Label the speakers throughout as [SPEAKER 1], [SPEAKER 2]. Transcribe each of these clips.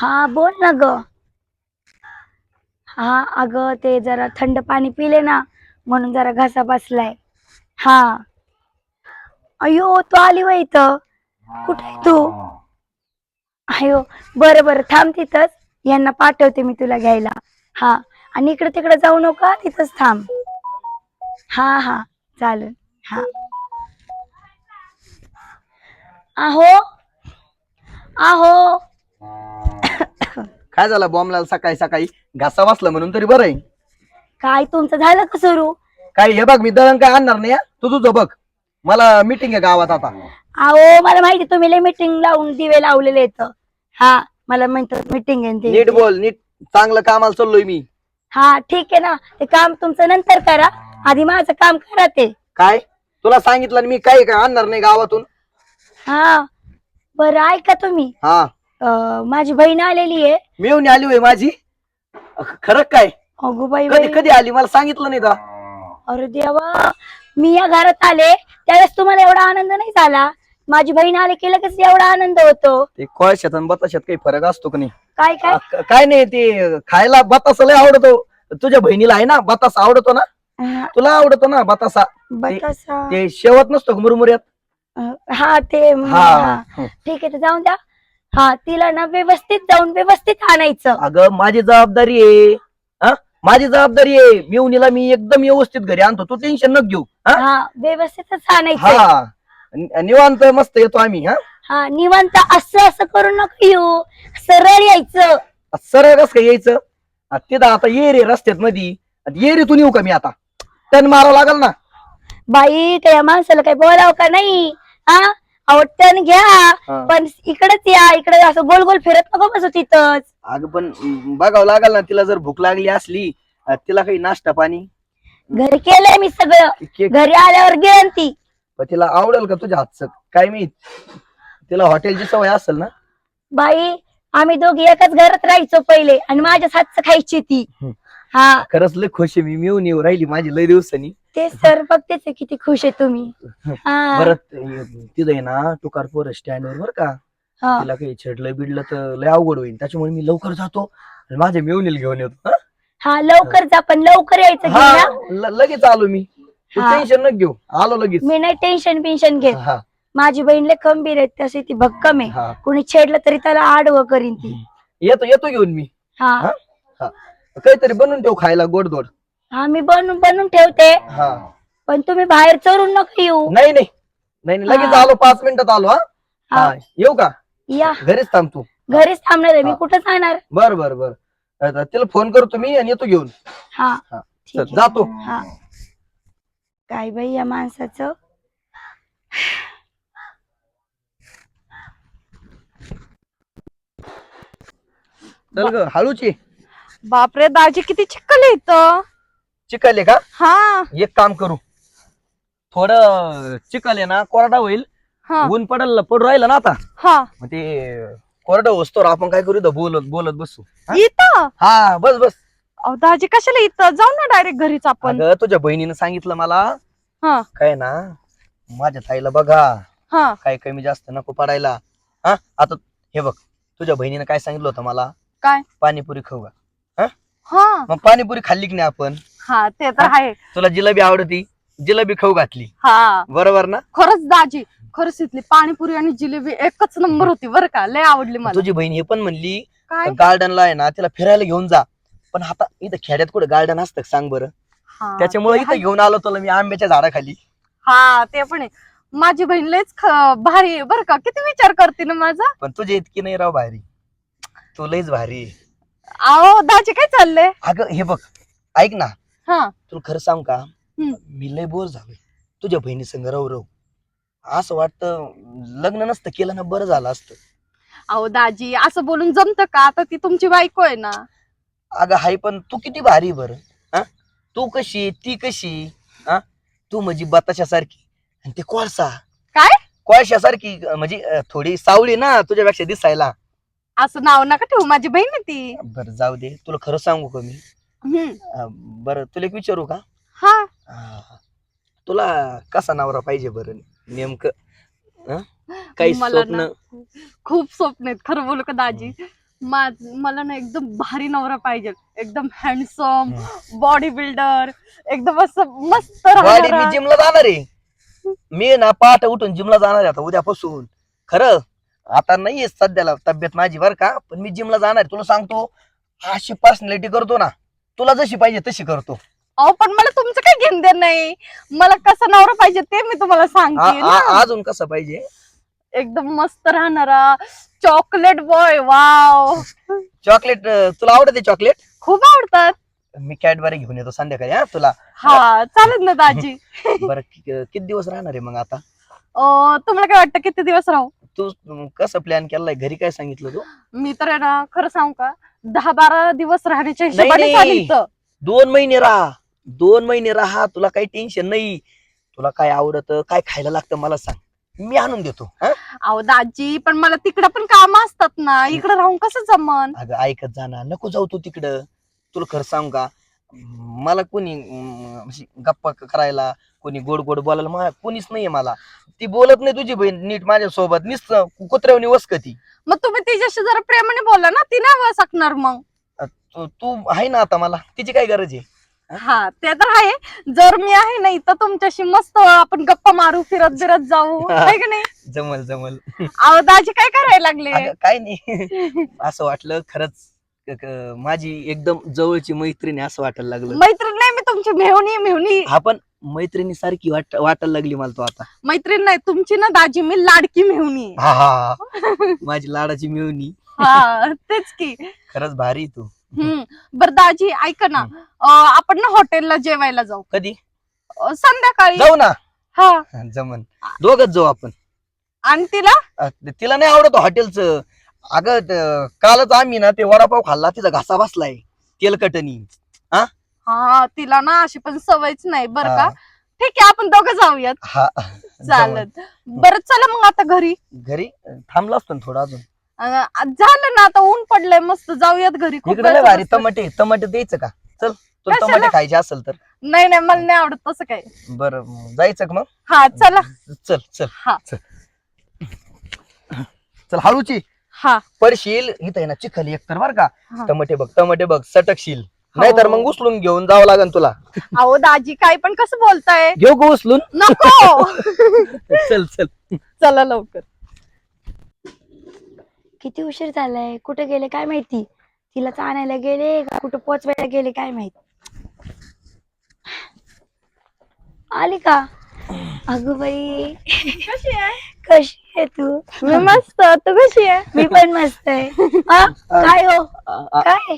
[SPEAKER 1] हा बोल ना ग. हा अगं ते जरा थंड पाणी पिले ना म्हणून जरा घसा बसलाय. हा. अयो तू आली वय इथं. कुठे आहे तू? अयो बरं बरं थांब तिथंच. यांना पाठवते मी तुला घ्यायला. हा आणि इकडे तिकडे जाऊ नका तिथंच थांब. हा हा चालेल. हा. आहो? आहो?
[SPEAKER 2] काय झालं बॉम्बला सकाळी सकाळी? घासा बसला म्हणून तरी बरं आहे.
[SPEAKER 1] काय तुमचं झालं का सुरू?
[SPEAKER 2] काय हे बघ मी दळण काय आणणार नाही हा. तू तुझं बघ. मला मीटिंग आहे गावात आता.
[SPEAKER 1] अहो मला माहिती तुम्ही लय मीटिंग लावून दिवे लावलेले आहेत. हा मला म्हणतात मीटिंग आहे ते.
[SPEAKER 2] नीट बोल नीट. चांगलं कामाला चाललोय मी.
[SPEAKER 1] हा ठीक आहे ना. ते काम तुमचं नंतर करा. आधी माझं काम करा ते.
[SPEAKER 2] काय? तुला सांगितलं मी काय काय आणणार नाही गावातून.
[SPEAKER 1] हा बरं ऐका तुम्ही.
[SPEAKER 2] हा.
[SPEAKER 1] अं, माझी बहीण आलेली आहे.
[SPEAKER 2] मिळून आली होय माझी? खरं काय?
[SPEAKER 1] अगो बाई
[SPEAKER 2] कधी
[SPEAKER 1] बाई.
[SPEAKER 2] कधी आली? मला सांगितलं नाही का
[SPEAKER 1] अरे देवा मी या घरात आले त्यावेळेस तुम्हाला एवढा आनंद नाही झाला? माझी बहीण आले की लगेच एवढा आनंद होतो.
[SPEAKER 2] ते कोळशात आणि बताशात काही फरक असतो का नाही?
[SPEAKER 1] काय काय?
[SPEAKER 2] अ, काय नाही ते खायला बतासा लय आवडतो. तुझ्या बहिणीला आहे ना बतासा आवडतो ना? तुला आवडतो ना बतासा
[SPEAKER 1] बतासा
[SPEAKER 2] ते शेवत नसतो का मुरमुऱ्यात?
[SPEAKER 1] अं, हा ते
[SPEAKER 2] हा.
[SPEAKER 1] हा. ठीक आहे तर जाऊन द्या. हा तिला ना व्यवस्थित जाऊन व्यवस्थित आणायचं.
[SPEAKER 2] अगं माझी जबाबदारी आहे. हा? माझी जबाबदारी आहे. मिवणीला मी एकदम व्यवस्थित घरी आणतो. तू टेन्शन न घेऊ. हा?
[SPEAKER 1] हा व्यवस्थितच आणायचं.
[SPEAKER 2] हा. नि- निवांत मस्त येतो आम्ही हा?
[SPEAKER 1] हा निवांत असं असं करू नका येऊ. सरळ यायचं.
[SPEAKER 2] सरळ कस काय यायचं? आ, तिथं आता ये रे रस्त्यात मधी. ये रे तू नेऊ का मी आता? टन मारावं लागल ना.
[SPEAKER 1] बाई त्या माणसाला काही बोलावं का नाही? हा? आवडतं घ्या
[SPEAKER 2] हा.
[SPEAKER 1] पण इकडेच या इकडे असं गोल गोल फिरत नको बसू तिथंच.
[SPEAKER 2] अगं पण बघावं लागल ना तिला जर भूक लागली असली अ, तिला काही नाश्ता पाणी?
[SPEAKER 1] घरी केलंय मी सगळं.
[SPEAKER 2] केक
[SPEAKER 1] घरी आल्यावर गिळन ती.
[SPEAKER 2] पण तिला आवडेल का तुझ्या हातचं? काय मी तिला हॉटेलची सवय असेल ना?
[SPEAKER 1] बाई आम्ही दोघी एकाच घरात राहायचो पहिले आणि माझ्याच हातचं खायची ती.
[SPEAKER 2] हम्म.
[SPEAKER 1] हा.
[SPEAKER 2] खरंच लय खुश आहे मी मिळून येऊ राहिली माझी लय दिवसांनी.
[SPEAKER 1] ते सर बघतेच आहे किती खुश आहे तुम्ही. हा.
[SPEAKER 2] परत तिथं आहे ना तुकार पोर स्टँड वर बर का.
[SPEAKER 1] हा.
[SPEAKER 2] तिला काही छेडलं बिडलं तर लय अवघड होईल. त्याच्यामुळे मी लवकर जातो आणि माझ्या घेऊन येतो हं?
[SPEAKER 1] हा लवकर जा पण लवकर यायचं घरी
[SPEAKER 2] हा,
[SPEAKER 1] ना
[SPEAKER 2] ल- लगेच आलो मी.
[SPEAKER 1] हा.
[SPEAKER 2] टेन्शन न घेऊ. आलो लगेच.
[SPEAKER 1] मी नाही टेन्शन बिन्शन घेत.
[SPEAKER 2] हा.
[SPEAKER 1] माझी बहीण लय खंबीर आहे तशी ती भक्कम आहे.
[SPEAKER 2] हा.
[SPEAKER 1] कोणी छेडलं तरी त्याला आडवं करीन ती.
[SPEAKER 2] येतो येतो घेऊन मी.
[SPEAKER 1] हा.
[SPEAKER 2] हा? काहीतरी बनवून ठेव खायला गोड गोड
[SPEAKER 1] हा मी बनवून बनवून ठेवते.
[SPEAKER 2] हा.
[SPEAKER 1] पण तुम्ही बाहेर चरून नका येऊ.
[SPEAKER 2] नाही नाही. नाही नाही, लगेच
[SPEAKER 1] हा.
[SPEAKER 2] आलो पाच मिनिटात आलो हा.
[SPEAKER 1] हा.
[SPEAKER 2] हा येऊ का?
[SPEAKER 1] या.
[SPEAKER 2] घरीच थांब तू.
[SPEAKER 1] घरीच थांबणार आहे. मी
[SPEAKER 2] हा.
[SPEAKER 1] कुठं जाणार?
[SPEAKER 2] बर बर बर. आता तिला फोन करतो मी आणि येतो घेऊन.
[SPEAKER 1] हा.
[SPEAKER 2] हा.
[SPEAKER 1] ठीक
[SPEAKER 2] चल,
[SPEAKER 1] आहे.
[SPEAKER 2] जातो
[SPEAKER 1] हा. काय बाई या माणसाचं?
[SPEAKER 2] चल ग हळूची.
[SPEAKER 3] बापरे दाजी किती आहे इथं.
[SPEAKER 2] चिकल का?
[SPEAKER 3] हा.
[SPEAKER 2] एक काम करू. थोडं चिकल आहे ना कोरडा होईल.
[SPEAKER 3] हा.
[SPEAKER 2] ऊन पडल पडू राहिलं ना आता.
[SPEAKER 3] हा.
[SPEAKER 2] मग ते कोरडं वस्तू आपण काय करू इथं बोलत बोलत बसू. हा?
[SPEAKER 3] इथं?
[SPEAKER 2] हा बस बस.
[SPEAKER 3] अहो दाजी कशाला इथं? जाऊ ना डायरेक्ट घरीच आपण.
[SPEAKER 2] अगं तुझ्या बहिणीनं सांगितलं मला.
[SPEAKER 3] हा.
[SPEAKER 2] काय ना माझ्या ताईला बघा.
[SPEAKER 3] हा.
[SPEAKER 2] काय कमी जास्त नको पडायला. हा? आता हे बघ तुझ्या बहिणीनं काय सांगितलं होतं मला?
[SPEAKER 3] काय?
[SPEAKER 2] पाणीपुरी खाऊ का?
[SPEAKER 3] हा.
[SPEAKER 2] मग पाणीपुरी खाल्ली की नाही आपण?
[SPEAKER 3] हा ते तर आहे.
[SPEAKER 2] तुला जिलेबी आवडती? जिलेबी खाऊ घातली.
[SPEAKER 3] हा.
[SPEAKER 2] बरोबर ना?
[SPEAKER 3] खरंच दाजी खरंच इथली पाणीपुरी आणि जिलेबी एकच नंबर होती बरं का. लय आवडली मला.
[SPEAKER 2] तुझी बहीण हे पण म्हणली
[SPEAKER 3] काय?
[SPEAKER 2] गार्डनला आहे ना तिला फिरायला घेऊन जा. पण आता इथं खेड्यात कुठे गार्डन असतं का? सांग बरं.
[SPEAKER 3] हा,
[SPEAKER 2] त्याच्यामुळे इथं. घेऊन आलो तुला मी आंब्याच्या झाडाखाली.
[SPEAKER 3] हा ते पण आहे. माझी बहीण लयच ख- भारी आहे बरं का. किती विचार करते ना माझा.
[SPEAKER 2] पण तुझी इतकी नाही राव भारी. तू लईच भारी आहे.
[SPEAKER 3] अहो दाजी काय चाललंय?
[SPEAKER 2] अगं हे बघ ऐक ना.
[SPEAKER 3] हा.
[SPEAKER 2] तुला खरं सांग का?
[SPEAKER 3] हम्म.
[SPEAKER 2] मी लय बोर झालोय. तुझ्या बहिणी संग रव रव. असं वाटतं लग्न नसतं केलं ना बरं झालं असतं.
[SPEAKER 3] अहो दाजी असं बोलून जमतं का? आता ती तुमची बायको आहे ना.
[SPEAKER 2] अगं हाय पण तू किती भारी बर. हा? तू कशी ती कशी हा? तू म्हणजे बताशासारखी. आणि ते कोळसा.
[SPEAKER 3] काय?
[SPEAKER 2] कोळशासारखी अं, म्हणजे अं, थोडी सावळी ना तुझ्यापेक्षा दिसायला.
[SPEAKER 3] असं नाव नका ठेवू माझी बहीण आहे ती.
[SPEAKER 2] बरं जाऊ दे. तुला खरं सांगू का मी?
[SPEAKER 3] हम्म.
[SPEAKER 2] अं, बरं तुला एक विचारू का?
[SPEAKER 3] हा.
[SPEAKER 2] अं, तुला कसा नवरा पाहिजे बरं नेमकं? अं? काही
[SPEAKER 3] मला
[SPEAKER 2] स्वप्न?
[SPEAKER 3] खूप स्वप्न आहेत खरं बोलू का दाजी? माझ- मला ना एकदम भारी नवरा पाहिजे. एकदम हँडसम बॉडी बिल्डर एकदम असं मस्त
[SPEAKER 2] गाडी
[SPEAKER 3] राहणारा.
[SPEAKER 2] मी जिमला जाणार आहे. मी ना पहाटे उठून जिमला जाणार आहे आता उद्यापासून. खरं आता नाहीये सध्याला तब्येत माझी बर का पण मी जिमला जाणार आहे. तुला सांगतो अशी पर्सनॅलिटी करतो ना तुला जशी पाहिजे तशी करतो.
[SPEAKER 3] अहो पण मला तुमचं काही घेणं देणं नाही. मला कसं नवरा पाहिजे ते मी तुम्हाला
[SPEAKER 2] आ-
[SPEAKER 3] सांगते
[SPEAKER 2] आ- अजून कसं पाहिजे?
[SPEAKER 3] एकदम मस्त राहणारा. Chocolate boy wow.
[SPEAKER 2] चॉकलेट तुला आवडते चॉकलेट?
[SPEAKER 3] खूप आवडतात.
[SPEAKER 2] मी कॅडबरी घेऊन येतो संध्याकाळी हा तुला.
[SPEAKER 3] हा चालेल ना दाजी.
[SPEAKER 2] बरं कि- किती दिवस राहणार आहे मग आता?
[SPEAKER 3] अं, तुम्हाला काय वाटतं किती दिवस राहू?
[SPEAKER 2] तू अं, कसं प्लॅन केलाय? घरी काय सांगितलं तू?
[SPEAKER 3] मी तर आहे ना खरं सांगू का? दहा बारा दिवस राहण्याच्या हिशोबाने
[SPEAKER 2] नाही.
[SPEAKER 3] चालेल इथं.
[SPEAKER 2] दोन महिने राहा. दोन महिने राहा. तुला काही टेन्शन नाही. तुला काय आवडत काय खायला लागतं मला सांग. मी आणून देतो हा?
[SPEAKER 3] अहो दाजी पण मला तिकडं पण काम असतात ना. इकडे राहून कसं जमन?
[SPEAKER 2] अगं ऐकत जाणार नको जाऊ तू तिकडं. तुला खरं सांगू का? मला कोणी अं, अशी गप्पा क- करायला कोणी गोड गोड बोलायला मला कोणीच नाहीये मला. ती बोलत नाही तुझी बहीण नीट माझ्या सोबत निस कुत्र्यावनी वसकती.
[SPEAKER 3] मग तुम्ही तिच्याशी जरा प्रेमाने बोला ना ती नाही वसकणार मग.
[SPEAKER 2] तू तू आहे ना आता मला. तिची काय गरज आहे?
[SPEAKER 3] हा ते तर आहे. जर मी आहे ना इथं तुमच्याशी मस्त आपण गप्पा मारू फिरत फिरत जाऊ. आहे का नाही?
[SPEAKER 2] जमल जमल.
[SPEAKER 3] अहो दाजी काय करायला लागले?
[SPEAKER 2] अगं काय नाही. असं वाटलं खरंच क- क- माझी एकदम जवळची मैत्रीण आहे असं वाटायला लागलं.
[SPEAKER 3] मैत्रीण नाही तुमची मेहुणी मेहुणी
[SPEAKER 2] हा पण मैत्रिणी सारखी वाट वाटायला लागली मला तो आता.
[SPEAKER 3] मैत्रीण नाही तुमची ना दाजी मी लाडकी मेहुणी.
[SPEAKER 2] हा हा हा. माझी लाडाची मिळवणी
[SPEAKER 3] हा तेच की.
[SPEAKER 2] खरंच भारी आहे तू.
[SPEAKER 3] हम्म. बर दाजी ऐका ना. अं, आपण ना हॉटेलला जेवायला जाऊ.
[SPEAKER 2] कधी?
[SPEAKER 3] अं, संध्याकाळी.
[SPEAKER 2] जाऊ ना.
[SPEAKER 3] हा.
[SPEAKER 2] हा, जमन. दोघच जाऊ आपण.
[SPEAKER 3] आणि तिला?
[SPEAKER 2] अ, तिला नाही आवडत हॉटेलचं. अगं त- कालच आम्ही ना ते वडापाव खाल्ला तिचा घासा बसलाय. तेलकटणी.
[SPEAKER 3] हा तिला ना अशी पण सवयच नाही बर का.
[SPEAKER 2] हा.
[SPEAKER 3] ठीक आहे आपण दोघं जाऊयात.
[SPEAKER 2] हा.
[SPEAKER 3] चालत बरं चला मग आता घरी.
[SPEAKER 2] घरी? थांबला असतो ना थोडा अजून.
[SPEAKER 3] अं, झालं ना आता ऊन पडलंय मस्त. जाऊयात घरी. खूप
[SPEAKER 2] इकडे लय
[SPEAKER 3] वेळचं
[SPEAKER 2] भारी
[SPEAKER 3] बसलोय.
[SPEAKER 2] टमाटे टमाटे द्यायचं का? चल तुला
[SPEAKER 3] कशाला?
[SPEAKER 2] टमाटे खायचे असेल तर.
[SPEAKER 3] नाही नाही मला नाही आवडत तसं काय
[SPEAKER 2] बरं मग जायचं का मग?
[SPEAKER 3] हा चला.
[SPEAKER 2] चल चल.
[SPEAKER 3] हा.
[SPEAKER 2] चल हळूची.
[SPEAKER 3] हा.
[SPEAKER 2] पडशील इथं आहे ना चिखल एक तर बर का.
[SPEAKER 3] हा.
[SPEAKER 2] टमाटे बघ टमाटे बघ सटकशील. नाहीतर मग उचलून घेऊन जावं लागेल तुला.
[SPEAKER 3] अहो दाजी काय पण कसं बोलताय?
[SPEAKER 2] घेऊ का उचलून?
[SPEAKER 3] नको!
[SPEAKER 2] चल चल.
[SPEAKER 3] चला लवकर.
[SPEAKER 1] किती उशीर झालाय? कुठे गेले काय माहिती? तिला आणायला गेले का कुठं पोचवायला गेले काय माहिती? आली का? अगं बाई.
[SPEAKER 3] कशी आहे?
[SPEAKER 1] कशी आहे तू?
[SPEAKER 3] मी मस्त. तू कशी आहे?
[SPEAKER 1] मी पण मस्त आहे. हा? काय हो? काय?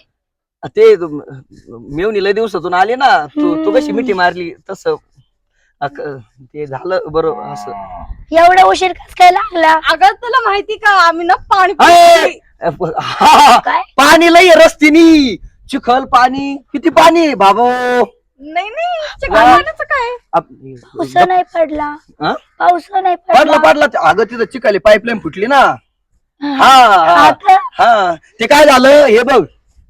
[SPEAKER 2] ते मेवणी लय दिवसातून आली ना तू तू कशी मिठी मारली तस. ते झालं बरोबर असं.
[SPEAKER 1] एवढा उशीर कस काय लागला?
[SPEAKER 3] अगं तुला माहिती का आम्ही ना पाणी.
[SPEAKER 2] हा,
[SPEAKER 1] काय?
[SPEAKER 2] पाणी लय आहे रस्त्यानी. चिखल पाणी. किती पाणी? बाबो.
[SPEAKER 3] नाही नाही चिकन पाण्याचं काय?
[SPEAKER 1] पाऊस नाही पडला.
[SPEAKER 2] हा?
[SPEAKER 1] पाऊस नाही
[SPEAKER 2] पडला.
[SPEAKER 1] पडला
[SPEAKER 2] अगं तिथं चिकाली पाईपलाईन फुटली ना. हा.
[SPEAKER 1] का?
[SPEAKER 2] हा. ते काय झालं? हे बघ.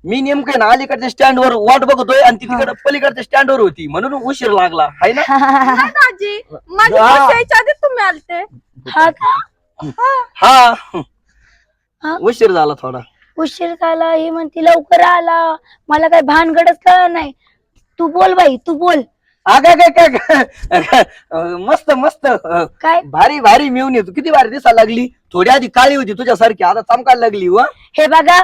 [SPEAKER 2] मी नेमकं ना अलीकडच्या स्टँडवर वाट बघतोय आणि ती तिकडे पलीकडच्या स्टँडवर होती. म्हणून उशीर लागला. हाय ना?
[SPEAKER 3] नाही दाजी माझी
[SPEAKER 2] हा.
[SPEAKER 3] आधीच तुम्ही आलते.
[SPEAKER 1] हा का?
[SPEAKER 2] हा.
[SPEAKER 1] हा?
[SPEAKER 2] उशीर झाला थोडा.
[SPEAKER 1] उशीर झाला ही म्हणती लवकर आला. मला काय भानगडच कळलं नाही. तू बोल बाई तू बोल.
[SPEAKER 2] अगं काय काय अं, मस्त मस्त. अं,
[SPEAKER 1] काय?
[SPEAKER 2] भारी भारी मिळून येतो किती भारी दिसायला लागली. थोडी आधी काळी होती तुझ्यासारखी. आता चमकायला लागली व
[SPEAKER 1] हे बघा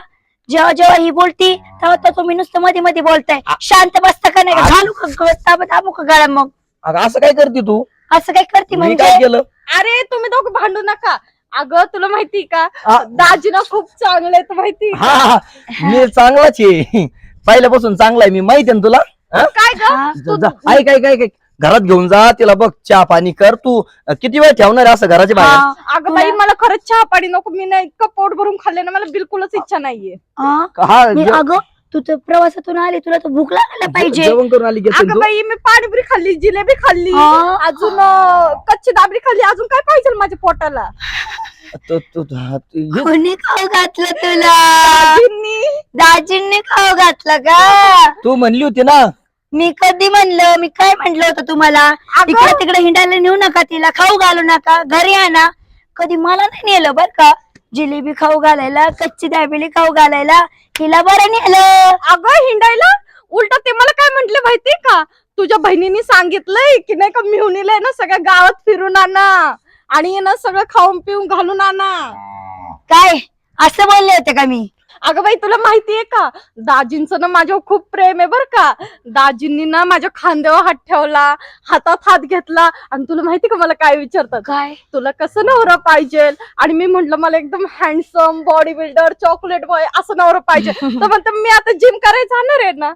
[SPEAKER 1] जेव्हा जेव्हा ही बोलती तेव्हा तर तुम्ही नुसतं मध्ये मध्ये बोलताय. शांत बसता का नाही? का?
[SPEAKER 2] आ-
[SPEAKER 1] घालू का ग- ताबा दाबू का गळा मग?
[SPEAKER 2] अगं असं काय करते तू?
[SPEAKER 1] असं काय करते
[SPEAKER 2] मी
[SPEAKER 1] म्हणजे?
[SPEAKER 2] काय केलं?
[SPEAKER 3] अरे तुम्ही दोघं भांडू नका. अगं तुला माहिती का?
[SPEAKER 2] आ-
[SPEAKER 3] दाजी ना खूप चांगले आहेत माहिती
[SPEAKER 2] हा हा, मी चांगलाच आहे. पहिल्यापासून चांगला आहे. मी माहिती आहे ना तुला? हा?
[SPEAKER 3] काय ग?
[SPEAKER 1] हा?
[SPEAKER 2] जा- जा. ऐक ऐक ऐक ऐक. घरात घेऊन जा तिला बघ चहा पाणी कर तू. किती वेळ ठेवणार आहे असं घराच्या बाहेर?
[SPEAKER 1] हा,
[SPEAKER 3] अगं बाई मला खरंच चहा पाणी नको. मी नाही इतकं पोट भरून खाल्ले ना मला बिलकुलच इच्छा नाहीये.
[SPEAKER 1] हा?
[SPEAKER 2] हा
[SPEAKER 1] मी
[SPEAKER 2] जे-
[SPEAKER 1] अगं तू तर प्रवासातून आली तुला तर भूक लागायला पाहिजे.
[SPEAKER 2] जेवण करून आली घेतलं
[SPEAKER 3] अगं
[SPEAKER 2] तू?
[SPEAKER 3] बाई मी पाणीपुरी खाल्ली जिलेबी खाल्ली
[SPEAKER 1] हा.
[SPEAKER 3] अजून अं, कच्ची दाबरी खाल्ली अजून काय पाहिजे माझ्या पोटाला?
[SPEAKER 2] तू- तू- तू- हा, तू-
[SPEAKER 1] कोणी खाऊ घातलं तुला?
[SPEAKER 3] दाजींनी.
[SPEAKER 1] दाजींनी खाऊ घातलं का?
[SPEAKER 2] तू म्हणली होती ना
[SPEAKER 1] मी कधी म्हणलं मी काय म्हणलं होतं तुम्हाला?
[SPEAKER 3] अगं.
[SPEAKER 1] इकडे तिकडे हिंडायला नेऊ नका तिला खाऊ घालू नका घरी आणा कधी मला नाही नेलं बर का? जिलेबी खाऊ घालायला कच्ची दाबेली खाऊ घालायला हिला बरं नेलं.
[SPEAKER 3] अगं हिंडायला? उलट ते मला काय म्हंटले माहितीये का? तुझ्या बहिणीने सांगितलंय की नाही का मिहुनीला आहे ना सगळ्या गावात फिरून आणा. आणि आहे ना सगळं खाऊन पिऊन घालून आणा.
[SPEAKER 1] काय? असं बोलले होते का मी?
[SPEAKER 3] अगं बाई तुला माहितीये का? दाजींचं ना माझ्यावर खूप प्रेम आहे बर का. दाजींनी ना माझ्या खांद्यावर हात ठेवला हातात हात घेतला. आणि तुला माहिती का मला काय विचारतात?
[SPEAKER 1] काय?
[SPEAKER 3] तुला कसं नवरा पाहिजे? आणि मी म्हंटल मला एकदम handsome body builder chocolate boy असं नवरा पाहिजे. तर म्हणते मी आता जिम करायला जाणार आहे ना.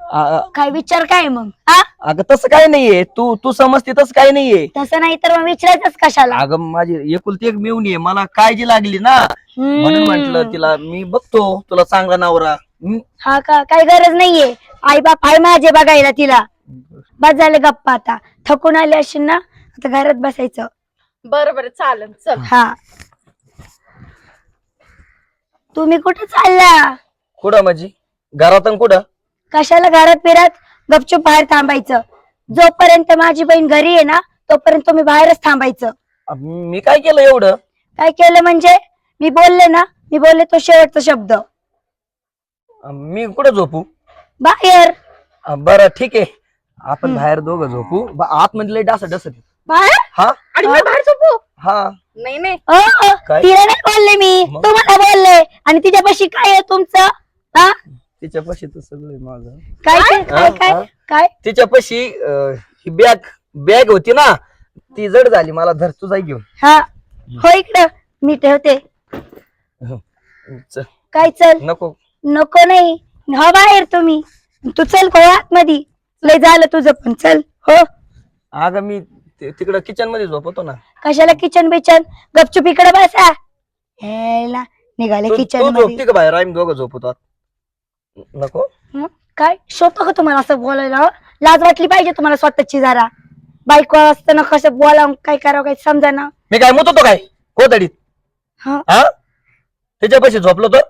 [SPEAKER 2] आ-
[SPEAKER 1] काय विचार काय मग? हा
[SPEAKER 2] अगं तसं काय नाहीये. तू तू समजते तसं काय नाहीये.
[SPEAKER 1] तसं नाही तर मग विचारायचंच कशाला?
[SPEAKER 2] अगं माझी एकुलती एक मिळून ये मला काळजी लागली ना. म्हणून म्हंटल
[SPEAKER 1] हम्म.
[SPEAKER 2] तिला मी बघतो तुला चांगला नवरा. हम्म.
[SPEAKER 1] हा का? काही गरज नाहीये. आई बाप आहे माझे बघायला तिला. बस झाले गप्पा आता. थकून आले असेल ना आता घरात बसायचं.
[SPEAKER 3] बरं बरं चालेल चल.
[SPEAKER 1] हा. तुम्ही कुठे चालला?
[SPEAKER 2] कुठं माझी? घरात अन कुठं?
[SPEAKER 1] कशाला घरात फिरत गपचूप बाहेर थांबायचं? जोपर्यंत माझी बहीण घरी आहे ना तोपर्यंत तुम्ही बाहेरच थांबायचं.
[SPEAKER 2] मी काय केलं एवढं?
[SPEAKER 1] काय केलं म्हणजे? मी बोलले ना मी बोलले तो शेवटचा शब्द.
[SPEAKER 2] अ, मी कुठं झोपू?
[SPEAKER 1] बाहेर.
[SPEAKER 2] अ, बरं ठीक आहे. आपण. बाहेर दोघं झोपू. ब- आतमध्ये डास डसत आहे.
[SPEAKER 3] बाहेर?
[SPEAKER 2] हा?
[SPEAKER 3] आणि मी बाहेर झोपू?
[SPEAKER 2] हा.
[SPEAKER 3] नाही नाही.
[SPEAKER 1] अ, अ,
[SPEAKER 2] काय?
[SPEAKER 1] तिला नाही बोलले मी.
[SPEAKER 2] मग?
[SPEAKER 1] तुम्हाला बोलले. आणि तिच्यापाशी काय आहे तुमचं? हा?
[SPEAKER 2] तिच्यापाशी तर सगळं आहे माझं.
[SPEAKER 1] काय ते? काय
[SPEAKER 2] हा,
[SPEAKER 1] काय?
[SPEAKER 2] हा.
[SPEAKER 1] काय?
[SPEAKER 2] तिच्यापाशी अ, ही बॅग बॅग होती ना ती जड झाली. मला धर तुझा घेऊन.
[SPEAKER 1] हा. हो इकडं. मी ठेवते.
[SPEAKER 2] च-
[SPEAKER 1] काय चल?
[SPEAKER 2] नको.
[SPEAKER 1] नको नाही. हो बाहेर तुम्ही. तू चल हो आतमध्ये. लय झालं तुझं पण. चल हो.
[SPEAKER 2] अगं मी ते- तिकडं किचनमध्ये झोपतो ना.
[SPEAKER 1] कशाला किचन बिचन? गपचूप इकडे बसा. निघाले
[SPEAKER 2] तू
[SPEAKER 1] किचन
[SPEAKER 2] तू
[SPEAKER 1] मध्ये.
[SPEAKER 2] झोपती का बाहेर? आम्ही दोघं झोपतो आत. नको.
[SPEAKER 1] हं? काय? शोभतं का तुम्हाला असं बोलायला? हं? लाज वाटली पाहिजे तुम्हाला स्वतःची जरा. बायको असताना कसं बोला काय करावं काही समजा ना
[SPEAKER 2] मी काय मुत होतो काय? कोतडीत?
[SPEAKER 1] हा?
[SPEAKER 2] हा? त्याच्यापाशी झोपलो तर?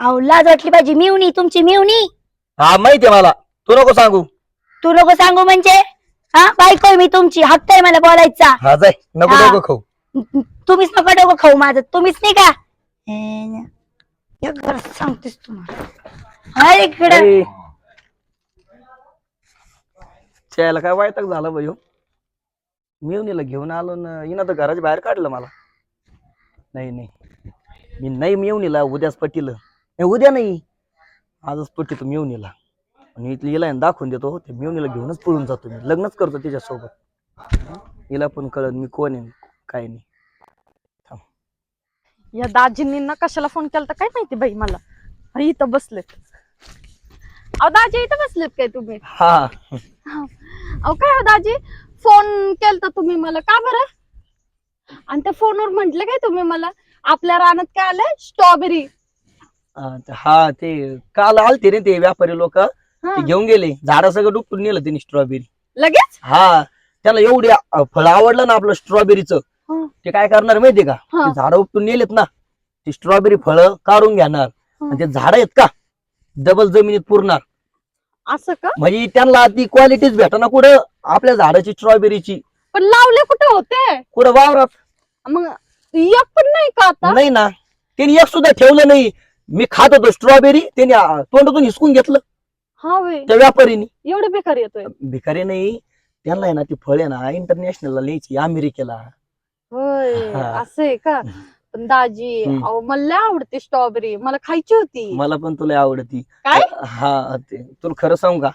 [SPEAKER 1] अहो लाज वाटली पाहिजे. मिवणी तुमची मिवणी.
[SPEAKER 2] हा माहितीये मला. तू नको सांगू.
[SPEAKER 1] तू नको सांगू म्हणजे? हा? बायको आहे मी तुमची. हक्क आहे मला बोलायचा.
[SPEAKER 2] हा जाय. नको
[SPEAKER 1] हा.
[SPEAKER 2] डोकं खाऊ.
[SPEAKER 1] तुम्हीच नका डोकं खाऊ माझं. तुम्हीच नाही का? एक सांगतेस तुम्हाला. अरे इकडं.
[SPEAKER 2] ए. त्याला काय वायतक झालं भाई मिळून घेऊन आलो ना हिनं तर घराच्या बाहेर काढलं मला. नाही नाही. मी नाही मिळून उद्याच पटीलं. नाही उद्या नाही. आजच पटीतो मिळून आणि इथली हिला आहे ना दाखवून देतो ते मिळून घेऊनच पळून जातो मी. लग्नच करतो तिच्यासोबत. हिला पण कळत मी कोण आहे काय नाही.
[SPEAKER 3] या दाजींनी ना कशाला फोन केला तर काय माहिती बाई मला? अरे इथं बसलेत. अहो दाजी इथं बसलेत काय तुम्ही?
[SPEAKER 2] हा.
[SPEAKER 3] अहो काय हो दाजी? फोन केलता तुम्ही मला? का बरं? आणि त्या फोनवर म्हंटले काय तुम्ही मला? आपल्या रानात काय आलंय? स्ट्रॉबेरी
[SPEAKER 2] हा, ते- हा ते काल आलते रे ते व्यापारी लोक. ते घेऊन गेले. झाडं सगळं डुकटून नेलं त्यांनी स्ट्रॉबेरी
[SPEAKER 3] लगेच?
[SPEAKER 2] हा. त्याला एवढी फळ आवडलं ना आपलं स्ट्रॉबेरीचं. ते काय करणार माहितीये का. ते झाडं उपटून नेलेत ना. ती स्ट्रॉबेरी फळं काढून घेणार. आणि ते झाड आहेत का? डबल जमिनीत पुरणार.
[SPEAKER 3] असं का?
[SPEAKER 2] म्हणजे त्यांना ती क्वालिटीच भेटना कुठं? आपल्या झाडाची स्ट्रॉबेरीची
[SPEAKER 3] पण लावले कुठे होते?
[SPEAKER 2] कुठं वावरात?
[SPEAKER 3] मग एक पण नाही का आता?
[SPEAKER 2] नाही ना. त्यांनी एक सुद्धा ठेवलं नाही. मी खात होतो स्ट्रॉबेरी त्यांनी आ, तोंडातून हिसकून घेतलं.
[SPEAKER 3] हा वे
[SPEAKER 2] त्या व्यापारीने.
[SPEAKER 3] एवढे बेकार येतोय.
[SPEAKER 2] भिकारी नाही. त्यांना आहे ना ती फळे ना इंटरनॅशनलला न्यायची अमेरिकेला.
[SPEAKER 3] होय
[SPEAKER 2] हा.
[SPEAKER 3] असं आहे का? पण दाजी
[SPEAKER 2] हम्म.
[SPEAKER 3] अहो मला लय आवडते स्ट्रॉबेरी मला खायची होती.
[SPEAKER 2] मला पण तुला आवडती.
[SPEAKER 3] काय?
[SPEAKER 2] हा ते तुला खरं सांगू का?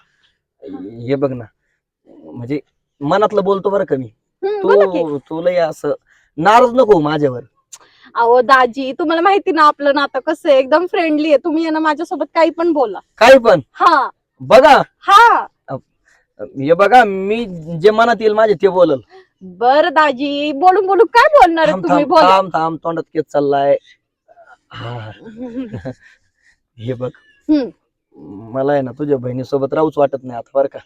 [SPEAKER 2] हे बघ ना. म्हणजे मनातलं बोलतो बरं का मी.
[SPEAKER 3] हम्म, बोला की.
[SPEAKER 2] तू तुला हे असं नाराज नको होऊ माझ्यावर.
[SPEAKER 3] अहो दाजी तुम्हाला माहिती ना आपलं नातं कसं आहे? एकदम फ्रेंडली आहे. तुम्ही आहे ना माझ्यासोबत काही पण बोला.
[SPEAKER 2] काही पण?
[SPEAKER 3] हा.
[SPEAKER 2] बघा.
[SPEAKER 3] हा.
[SPEAKER 2] हे बघा मी जे मनात येईल माझे ते बोलल.
[SPEAKER 3] बर दाजी बोलून बोलून काय बोलणार
[SPEAKER 2] थांब
[SPEAKER 3] तुम्ही?
[SPEAKER 2] थांब
[SPEAKER 3] बोला.
[SPEAKER 2] थांब थांब तोंडात केस चाललाय. हा, हे बघ.
[SPEAKER 3] हम्म.
[SPEAKER 2] मला आहे ना तुझ्या बहिणीसोबत राहूच वाटत नाही आता बरं का?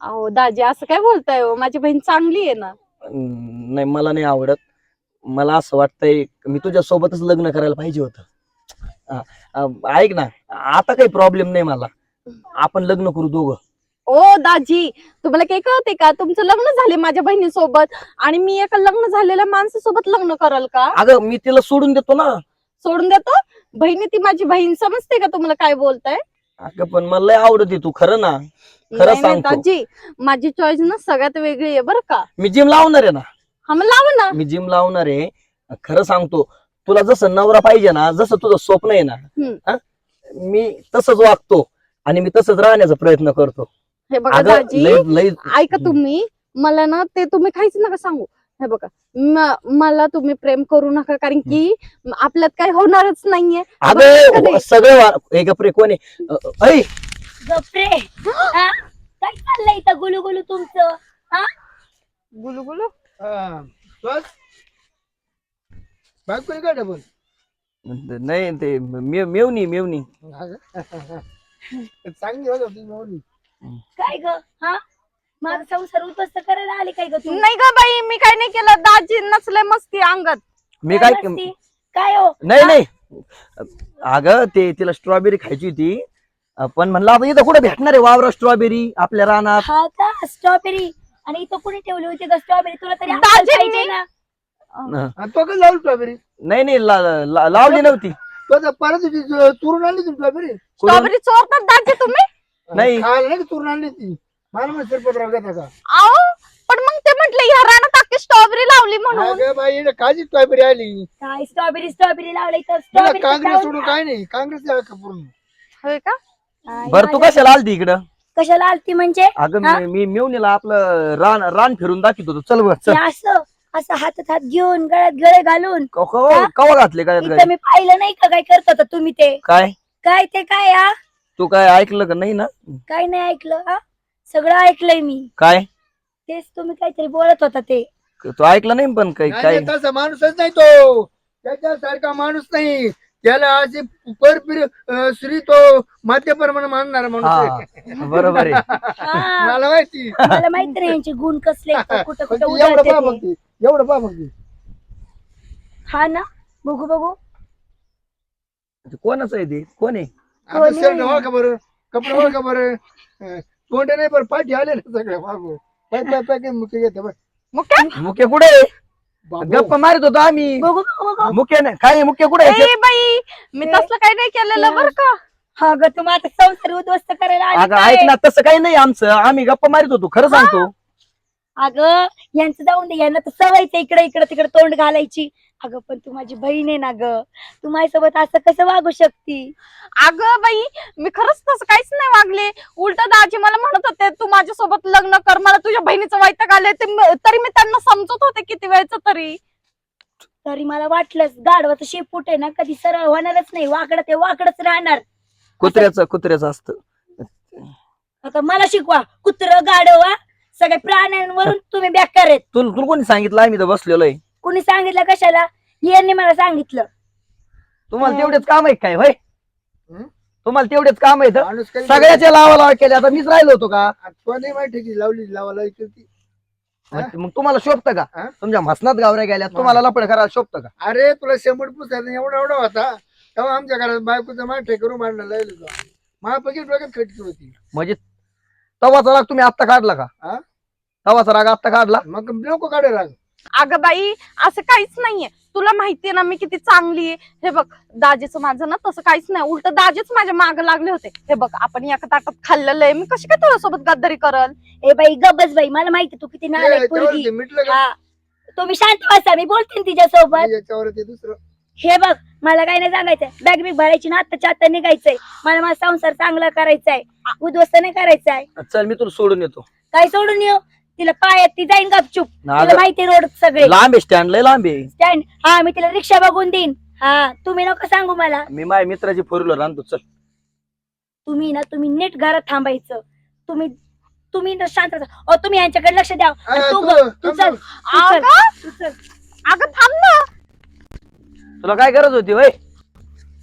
[SPEAKER 3] अहो दाजी असं काय बोलताय हो? माझी बहीण चांगली आहे ना.
[SPEAKER 2] अं, नाही मला नाही आवडत. मला असं वाटतंय मी तुझ्या सोबतच लग्न करायला पाहिजे होतं. अं, ऐक ना आता काही प्रॉब्लेम नाही मला. आपण लग्न करू दोघं.
[SPEAKER 3] ओ दाजी तुम्हाला काही कळते का? तुमचं लग्न झाले माझ्या बहिणीसोबत आणि मी एका लग्न झालेल्या माणसासोबत लग्न करल का?
[SPEAKER 2] अगं मी तिला सोडून देतो ना.
[SPEAKER 3] सोडून देतो? बहिणी ती माझी बहीण समजते का तुम्हाला काय बोलताय?
[SPEAKER 2] अगं पण मला लय आवडते तू खरं ना? खरं
[SPEAKER 3] नाही, नाही,
[SPEAKER 2] सांगतो.
[SPEAKER 3] दाजी माझी चॉईस ना सगळ्यात वेगळी आहे बरं का.
[SPEAKER 2] मी जिम लावणार आहे ना.
[SPEAKER 3] हा मग लावा ना.
[SPEAKER 2] मी जिम लावणार आहे. खरं सांगतो तुला जसं नवरा पाहिजे ना जसं तुझं स्वप्न आहे ना
[SPEAKER 3] हम्म.
[SPEAKER 2] हा? मी तसंच वागतो आणि मी तसंच राहण्याचा प्रयत्न करतो.
[SPEAKER 3] हे बघा
[SPEAKER 2] अगं
[SPEAKER 3] दाजी
[SPEAKER 2] लय लय
[SPEAKER 3] ऐका तुम्ही. मला ना ते तुम्ही काहीच नका सांगू. हे बघा म- मला तुम्ही प्रेम करू नका कारण की आपल्यात काही होणारच नाहीये.
[SPEAKER 2] अगं सगळं वा- हे गप्रे कोण आहे? अ, ऐ,
[SPEAKER 1] गपरे! हा? काय चाललंय इथं गुलू गुलू तुमचं
[SPEAKER 3] गुलू गुलू
[SPEAKER 4] बायकोने काय डबल
[SPEAKER 2] नाही ते मे- मेवणी मेवणी.
[SPEAKER 4] चांगली होत होती मेवणी.
[SPEAKER 1] काय ग हा माझा संसार उद्ध्वस्त करायला आली काय ग तू
[SPEAKER 3] नाही ग बाई मी काय नाही केलं दाजी नसले मस्ती अंगात
[SPEAKER 2] मी काय
[SPEAKER 1] मस्ती? काय हो
[SPEAKER 2] नाही नाही अगं ते तिला स्ट्रॉबेरी खायची होती अ, पण म्हणलं आता इथं कुठे भेटणार आहे वावरा स्ट्रॉबेरी आपल्या रानात
[SPEAKER 1] हा का स्ट्रॉबेरी आणि इथं कुणी ठेवली होती का स्ट्रॉबेरी तुला तरी अक्कल
[SPEAKER 3] दाजींनी-
[SPEAKER 1] पाहिजे ना
[SPEAKER 2] अ,
[SPEAKER 4] आणि तो लावली स्ट्रॉबेरी
[SPEAKER 2] नाही नाही ला- ला- लावली नव्हती
[SPEAKER 4] तो आता परत ती ज- चुरून आणली ती स्ट्रॉबेरी
[SPEAKER 3] स्ट्रॉबेरी चोरतात दाजी तुम्ही
[SPEAKER 2] नाही.
[SPEAKER 4] खायला नाही का चुरून आणली ती? मला मग शिरपतराव घेता का
[SPEAKER 3] आओ पण मग ते म्हटलं ह्या रानात अख्खी स्ट्रॉबेरी लावली म्हणून.
[SPEAKER 4] अगं बाई इकडे काची स्ट्रॉबेरी आली.
[SPEAKER 1] काय स्ट्रॉबेरी स्ट्रॉबेरी लावली तर
[SPEAKER 4] तिला
[SPEAKER 1] स्ट्रॉबेरी
[SPEAKER 4] काँग्रेस सोडून काय नाही काँग्रेस का पूर्ण.
[SPEAKER 3] होय का?
[SPEAKER 2] बरं तू कशाला आलती इकडं?
[SPEAKER 1] कशाला आलती म्हणजे?
[SPEAKER 2] अगं
[SPEAKER 1] हा?
[SPEAKER 2] मी मी मेवणीला आपलं रान रान फिरून दाखवत होतो. चल बर चल.
[SPEAKER 1] हे असं असं हातात हात घेऊन गळ्यात गळे घालून
[SPEAKER 2] कवा कवा घातले काय
[SPEAKER 1] इथं मी पाहिलं नाही का काय करत होता तुम्ही ते?
[SPEAKER 2] काय?
[SPEAKER 1] काय ते काय हा?
[SPEAKER 2] तू काय ऐकलं का? नाही ना?
[SPEAKER 1] काय नाही ऐकलं हा? सगळं ऐकलंय मी.
[SPEAKER 2] काय?
[SPEAKER 1] तेच तुम्ही काहीतरी बोलत होता ते.
[SPEAKER 2] तू ऐकलं नाही पण काही
[SPEAKER 4] नाही,
[SPEAKER 2] काय
[SPEAKER 4] नाही, तसा माणूसच नाही तो. त्याच्यासारखा माणूस नाही. त्याला असे परपिर अं, श्री तो माध्यप्रमाणे मानणारा माणूस आहे.
[SPEAKER 2] हा बरोबर आहे.
[SPEAKER 1] हा,
[SPEAKER 4] मला माहिती.
[SPEAKER 1] मला माहीत नाही यांचे गुण कसले आहेत, कुठं
[SPEAKER 4] एवढं
[SPEAKER 1] उधळते
[SPEAKER 4] पहा
[SPEAKER 1] ते.
[SPEAKER 4] एवढं पहा
[SPEAKER 1] हा ना? बघू बघू.
[SPEAKER 2] कोणाचं आहे ते? कोण आहे?
[SPEAKER 1] कोणी?
[SPEAKER 4] शर्ट. हो का बरं? कपडे हो का बरं? अं, तोंड नाही बरं पाठी आले ना सगळे मुके घेते बरं
[SPEAKER 2] मुख्य कुठे. गप्पा मारित होतो आम्ही.
[SPEAKER 1] बघू बघू बघू.
[SPEAKER 2] मुख्य नाही काय मुख्य कुठे?
[SPEAKER 3] ए बाई मी तसलं काही नाही केलेलं बरं का?
[SPEAKER 1] हा ग तुम्ही आता संसार उद्ध्वस्त करायला आली
[SPEAKER 2] अगं
[SPEAKER 1] काय?
[SPEAKER 2] ऐक ना तसं काही नाही आमचं. आम्ही गप्पा मारित होतो खरं सांगतो.
[SPEAKER 1] अगं यांचं जाऊन दे यांना तर सवयच इकडे इकडे तिकडे तोंड घालायची. अगं पण तू माझी बहीण आहे ना ग. तू माझ्यासोबत असं कसं वागू शकती?
[SPEAKER 3] अगं बाई मी खरंच तसं काहीच नाही वागले. उलट दाजी मला म्हणत होते तू माझ्यासोबत लग्न कर. मला तुझ्या बहिणीचं वैताग आले तरी मी त्यांना समजत होते किती वेळचं तरी.
[SPEAKER 1] तरी मला वाटलंच गाढवाचं शेपूट आहे ना कधी सरळ होणारच नाही. वाकडं ते वाकडच राहणार.
[SPEAKER 2] कुत्र्याचं कुत्र्याचं असतं.
[SPEAKER 1] आता मला शिकवा कुत्र गाढवा सगळे प्राण्यांवरून तुम्ही बेकार आहेत.
[SPEAKER 2] तुला तुला कोणी सांगितलं? आम्ही तर बसलेलो आहे.
[SPEAKER 1] कुणी सांगितलं कशाला? यांनी मला सांगितलं.
[SPEAKER 2] तुम्हाला
[SPEAKER 1] हो.
[SPEAKER 2] तेवढेच काम आहे काय होय?
[SPEAKER 4] हं?
[SPEAKER 2] तुम्हाला तेवढेच काम आहे तर?
[SPEAKER 4] माणूस काही
[SPEAKER 2] सगळ्याचे लावा लावा केले. आता मीच राहिलो होतो का?
[SPEAKER 4] तो नाही माहिती की लावली लावा लावायची होती?
[SPEAKER 2] मग तुला शोभतं का?
[SPEAKER 4] हा?
[SPEAKER 2] तुमच्या म्हसनात गावऱ्या गेल्या तुम्हाला लपड करायला शोभतं का?
[SPEAKER 4] अरे तुला शेंबूड पुसायचा एवढा एवढा होता. तेव्हा आमच्या घरात बायकोचा माठे करून मांडला लावलं होतं. महापैकी डोक्यात खटकी होती?
[SPEAKER 2] म्हणजे तवाचा राग तुम्ही आत्ता काढला का?
[SPEAKER 4] हा?
[SPEAKER 2] तवाचा राग आत्ता काढला?
[SPEAKER 4] मग नको काढायला लाग
[SPEAKER 3] अगं बाई असं काहीच नाहीये. तुला माहितीये ना मी किती चांगली आहे. हे बघ दाजीचं माझं ना तसं काहीच नाही. उलट दाजीच माझ्या माग लागले होते. हे बघ आपण एका ताटात खाल्लेलं आहे. मी कशी काय तुझ्यासोबत गद्दारी करल?
[SPEAKER 1] ए बाई गबस बाई. मला माहिती तू किती नालायक पोरगी.
[SPEAKER 4] का?
[SPEAKER 1] हा. तुम्ही शांत बसा मी बोलते ना तिच्यासोबत.
[SPEAKER 4] याच्यावर ते दुसरं.
[SPEAKER 1] हे बघ मला काही नाही सांगायचंय. बॅग बिग भरायची ना आत्ताच्या आत्ता निघायचंय. मला माझा संसार चांगला करायचा आहे उद्ध्वस्त नाही करायचा आहे
[SPEAKER 2] चल मी तुला सोडून येतो.
[SPEAKER 1] काय सोडून येऊ? तिला पायात ती जाईन गपचूप.
[SPEAKER 2] ना
[SPEAKER 1] तुला माहिती रोड सगळे.
[SPEAKER 2] लांब आहे स्टँड लय लांब आहे.
[SPEAKER 1] स्टँड हा मी तिला रिक्षा बघून देईन. हा तुम्ही नको सांगू मला.
[SPEAKER 2] मी माझ्या मित्राची फोर व्हीलर आणतो चल.
[SPEAKER 1] तुम्ही ना तुम्ही नीट घरात थांबायचं. तुम्ही तुम्ही ना शांत राहा. अहो, तुम्ही यांच्याकडे लक्ष द्या. आणि तू
[SPEAKER 4] तू-
[SPEAKER 1] ग- तू
[SPEAKER 4] तू-
[SPEAKER 1] चल तू चल,
[SPEAKER 3] अगं
[SPEAKER 1] तू चल.
[SPEAKER 3] अगं थांब ना.
[SPEAKER 2] तुला काय गरज होती वय?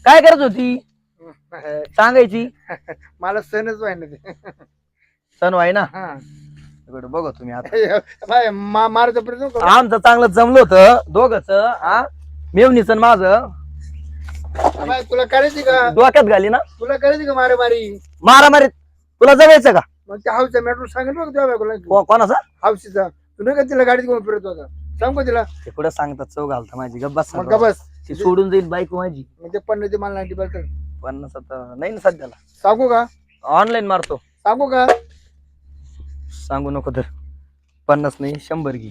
[SPEAKER 2] काय गरज होती? सांगायची.
[SPEAKER 4] मला सणच व्हायला ते
[SPEAKER 2] सण वाय ना
[SPEAKER 4] हा.
[SPEAKER 2] इकडे बघा तुम्ही आता.
[SPEAKER 4] बाय, मा- मारायचा प्रयत्न करू.
[SPEAKER 2] आमचं चांगलं जमलं होतं दोघच हा? मेवणीचं माझं.
[SPEAKER 4] बाय, तुला करायची का?
[SPEAKER 2] डोक्यात घाली ना.
[SPEAKER 4] तुला करायची का मारे मारी
[SPEAKER 2] मारामारीत तुला जगायचं का?
[SPEAKER 4] मग त्या हाऊसचा मॅटर सांगेल बघ तुझ्या बायकोला.
[SPEAKER 2] को- कोणाचा?
[SPEAKER 4] हाऊसीचा. तू नाही का तिला गाडीत घेऊन फिरत होता. सांग का तिला.
[SPEAKER 2] सांगतात चव घालता माझी. गब्बास
[SPEAKER 4] मग का बस.
[SPEAKER 2] ती सोडून जाईल बाईक माझी.
[SPEAKER 4] ते पन्नास ते मला नाईन्टी
[SPEAKER 2] पन्नास आता नाही ना सध्याला.
[SPEAKER 4] सांगू का?
[SPEAKER 2] ऑनलाईन मारतो.
[SPEAKER 4] सांगू का?
[SPEAKER 2] सांगू नको तर. पन्नास नाही शंभर घे.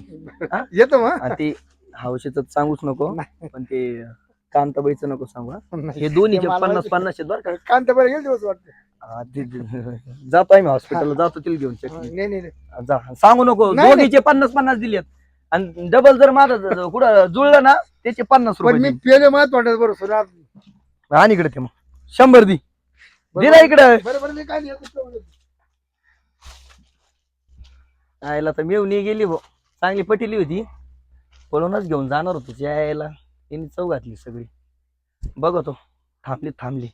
[SPEAKER 4] येतो मग.
[SPEAKER 2] आणि ते हौशीच सांगूच नको पण ते कांताबाईचं नको सांगू हा. हे दोन्हीचे
[SPEAKER 4] मला
[SPEAKER 2] पन्नास. पन्नास आहेत बरं का.
[SPEAKER 4] कांताबाई गेले दिवस वाटतं.
[SPEAKER 2] हा, ते- ते- जातो आम्ही हॉस्पिटलला जातो तिला घेऊन check.
[SPEAKER 4] नाही नाही नाही.
[SPEAKER 2] जा. सांगू नको
[SPEAKER 4] नाही,
[SPEAKER 2] दोघीचे पन्नास पन्नास दिलेत. आणि डबल जर माझं ज- ज- कुठं जुळलं ना त्याचे पन्नास
[SPEAKER 4] पण मी
[SPEAKER 2] रुपये
[SPEAKER 4] पेले महत्त्व वाटत बरं सोना.
[SPEAKER 2] दे. आणि इकडे ते मग. शंभर दी. दे ना इकडे.
[SPEAKER 4] मी काय नाही येतो.
[SPEAKER 2] आयला तर मेवणी गेली भाऊ चांगली पटिली होती. पळूनच घेऊन जाणार होतो त्या यायला तिने चव घातली सगळी. बघतो. थांबली थांबली.